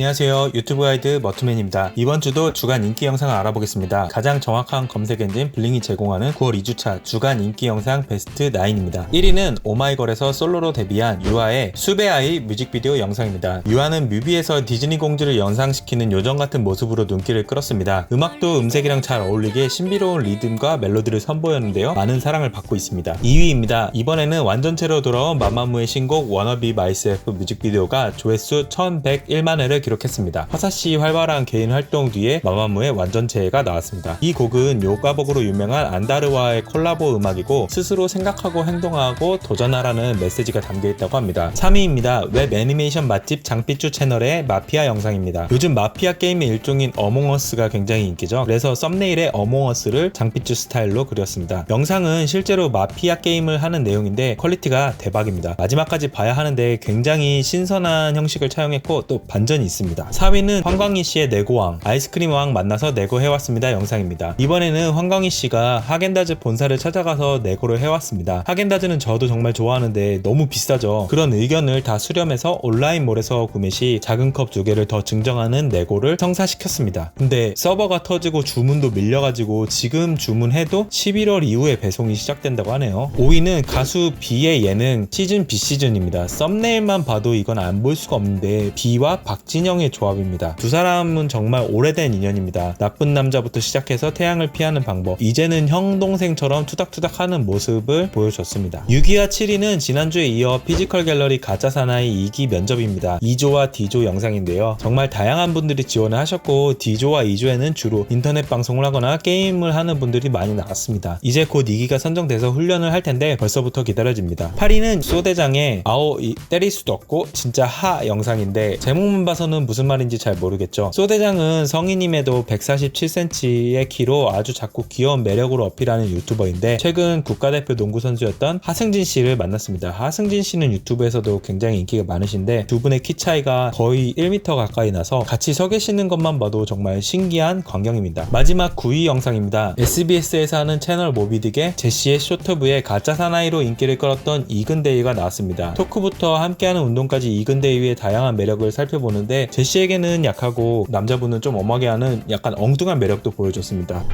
안녕하세요. 유튜브 가이드 머투맨입니다. 이번 주도 주간 인기 영상을 알아보겠습니다. 가장 정확한 검색 엔진 블링이 제공하는 9월 2주차 주간 인기 영상 베스트 9입니다. 1위는 오마이걸에서 솔로로 데뷔한 유아의 수베아이 뮤직비디오 영상입니다. 유아는 뮤비에서 디즈니 공주를 연상시키는 요정 같은 모습으로 눈길을 끌었습니다. 음악도 음색이랑 잘 어울리게 신비로운 리듬과 멜로디를 선보였는데요. 많은 사랑을 받고 있습니다. 2위입니다. 이번에는 완전체로 돌아온 마마무의 신곡 워너비 마이셀프 뮤직비디오가 조회수 1101만 회를 기록했습니다. 화사씨 활발한 개인 활동 뒤에 마마무의 완전체가 나왔습니다. 이 곡은 요가복으로 유명한 안다르와의 콜라보 음악이고 스스로 생각하고 행동하고 도전하라는 메시지가 담겨 있다고 합니다. 3위입니다. 웹 애니메이션 맛집 장삐쭈 채널의 마피아 영상입니다. 요즘 마피아 게임의 일종인 어몽어스가 굉장히 인기죠. 그래서 썸네일에 어몽어스를 장삐쭈 스타일로 그렸습니다. 영상은 실제로 마피아 게임을 하는 내용인데 퀄리티가 대박입니다. 마지막까지 봐야 하는데 굉장히 신선한 형식을 차용했고 또 반전이 있습니다. 4위는 황광희 씨의 내고왕 아이스크림 왕 만나서 내고 해왔습니다 영상입니다. 이번에는 황광희 씨가 하겐다즈 본사를 찾아가서 내고를 해왔습니다. 하겐다즈는 저도 정말 좋아하는데 너무 비싸죠. 그런 의견을 다 수렴해서 온라인몰에서 구매 시 작은 컵 두 개를 더 증정하는 내고를 성사시켰습니다. 근데 서버가 터지고 주문도 밀려가지고 지금 주문해도 11월 이후에 배송이 시작된다고 하네요. 5위는 가수 B의 예능 시즌 B 시즌입니다. 썸네일만 봐도 이건 안 볼 수가 없는데 B와 박진영 의 조합입니다. 두 사람은 정말 오래된 인연입니다. 나쁜 남자부터 시작해서 태양을 피하는 방법, 이제는 형 동생처럼 투닥투닥 하는 모습을 보여줬습니다. 6위와 7위는 지난주에 이어 피지컬 갤러리 가짜 사나이 2기 면접입니다. 2조와 D조 영상인데요. 정말 다양한 분들이 지원을 하셨고 D조와 2조에는 주로 인터넷 방송을 하거나 게임을 하는 분들이 많이 나왔습니다. 이제 곧 2기가 선정돼서 훈련을 할 텐데 벌써부터 기다려집니다. 8위는 소대장의 아오 이- 때릴 수도 없고 진짜 하 영상인데 제목만 봐서는 무슨 말인지 잘 모르겠죠. 소대장은 성인임에도 147cm의 키로 아주 작고 귀여운 매력으로 어필하는 유튜버인데 최근 국가대표 농구 선수였던 하승진 씨를 만났습니다. 하승진 씨는 유튜브에서도 굉장히 인기가 많으신데 두 분의 키 차이가 거의 1m 가까이 나서 같이 서 계시는 것만 봐도 정말 신기한 광경입니다. 마지막 9위 영상입니다. SBS에서 하는 채널 모비딕에 제시의 쇼트부에 가짜 사나이로 인기를 끌었던 이근대위가 나왔습니다. 토크부터 함께하는 운동까지 이근대위의 다양한 매력을 살펴보는데 제시에게는 약하고 남자분은 좀 엄하게 하는 약간 엉뚱한 매력도 보여줬습니다.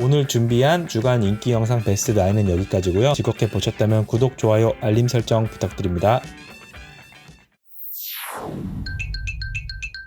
오늘 준비한 주간 인기 영상 베스트 9은 여기까지고요. 즐겁게 보셨다면 구독, 좋아요, 알림 설정 부탁드립니다.